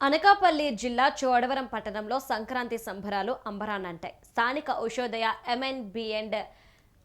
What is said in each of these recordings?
అనకాపల్లి జిల్లా చోడవరం పట్టణంలో సంక్రాంతి సంబరాలు అంబరానంటాయి స్థానిక ఉషోదయ ఎంఎన్బిఎండ్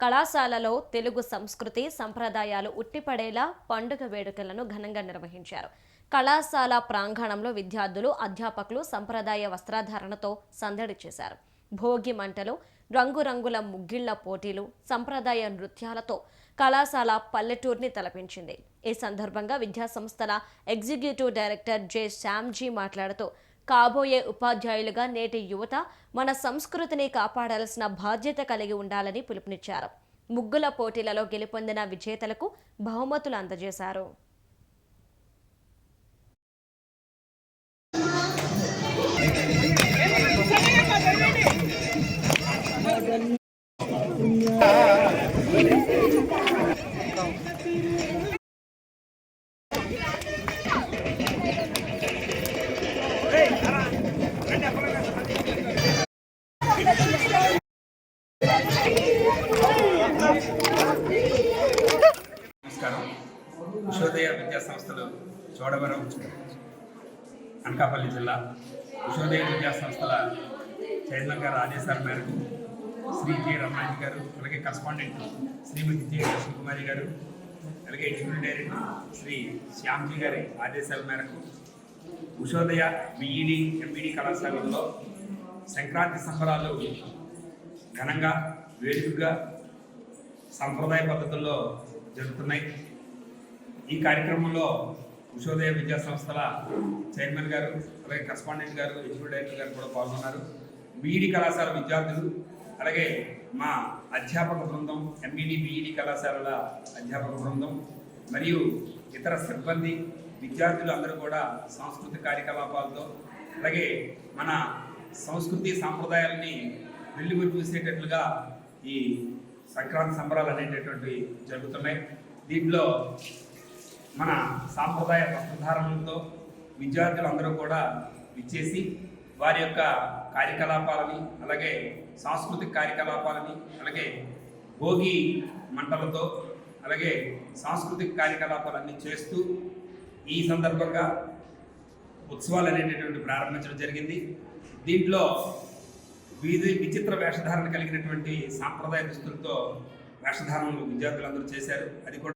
కళాశాలలో తెలుగు సంస్కృతి సంప్రదాయాలు ఉట్టిపడేలా పండుగ వేడుకలను ఘనంగా నిర్వహించారు. కళాశాల ప్రాంగణంలో విద్యార్థులు అధ్యాపకులు సంప్రదాయ వస్త్రధారణతో సందడి చేశారు. భోగి మంటలు రంగురంగుల ముగ్గిళ్ళ పోటీలు సంప్రదాయ నృత్యాలతో కళాశాల పల్లెటూరుని తలపించింది. ఈ సందర్భంగా విద్యాసంస్థల ఎగ్జిక్యూటివ్ డైరెక్టర్ జె. శ్యామ్జీ మాట్లాడుతూ కాబోయే ఉపాధ్యాయులుగా నేటి యువత మన సంస్కృతిని కాపాడాల్సిన బాధ్యత కలిగి ఉండాలని పిలుపునిచ్చారు. ముగ్గుల పోటీలలో గెలుపొందిన విజేతలకు బహుమతులు అందజేశారు. నమస్కారం. విశ్వోదయ విద్యా సంస్థలు చోడవరం అనకాపల్లి జిల్లా. విశ్వోదయ విద్యా సంస్థల చైర్మన్ గారి ఆదేశాల మేరకు శ్రీ కె రమణాజీ గారు అలాగే కరస్పాండెంట్ శ్రీమతి జె కృష్ణకుమారి గారు అలాగే ఎగ్జిక్యూటివ్ డైరెక్టర్ శ్రీ శ్యామ్జీ గారి ఆదేశాల మేరకు ఉషోదయ బిఈడి ఎంఈడి కళాశాలలో సంక్రాంతి సంబరాలు ఘనంగా వేడుకగా సంప్రదాయ పద్ధతుల్లో జరుగుతున్నాయి. ఈ కార్యక్రమంలో ఉషోదయ విద్యా సంస్థల చైర్మన్ గారు అలాగే కరస్పాండెంట్ గారు ఎగ్జిక్యూటివ్ డైరెక్టర్ గారు కూడా పాల్గొన్నారు. బీఈడి కళాశాల విద్యార్థులు అలాగే మా అధ్యాపక బృందం ఎంఈడి బిఈడి కళాశాలల అధ్యాపక బృందం మరియు ఇతర సిబ్బంది విద్యార్థులు అందరూ కూడా సాంస్కృతిక కార్యకలాపాలతో అలాగే మన సంస్కృతి సాంప్రదాయాలని వెల్లుగురి చూసేటట్లుగా ఈ సంక్రాంతి సంబరాలు అనేటటువంటివి జరుగుతున్నాయి. దీంట్లో మన సాంప్రదాయ వస్త్రధారణలతో విద్యార్థులు అందరూ కూడా విచ్చేసి వారి యొక్క కార్యకలాపాలని అలాగే సాంస్కృతిక కార్యకలాపాలని అలాగే భోగి మంటలతో అలాగే సాంస్కృతిక కార్యకలాపాలన్నీ చేస్తూ ఈ సందర్భంగా ఉత్సవాలు అనేటటువంటి ప్రారంభించడం జరిగింది. దీంట్లో వీధి విచిత్ర వేషధారణ కలిగినటువంటి సాంప్రదాయ దుస్తులతో వేషధారణలు విద్యార్థులందరూ చేశారు. అది కూడా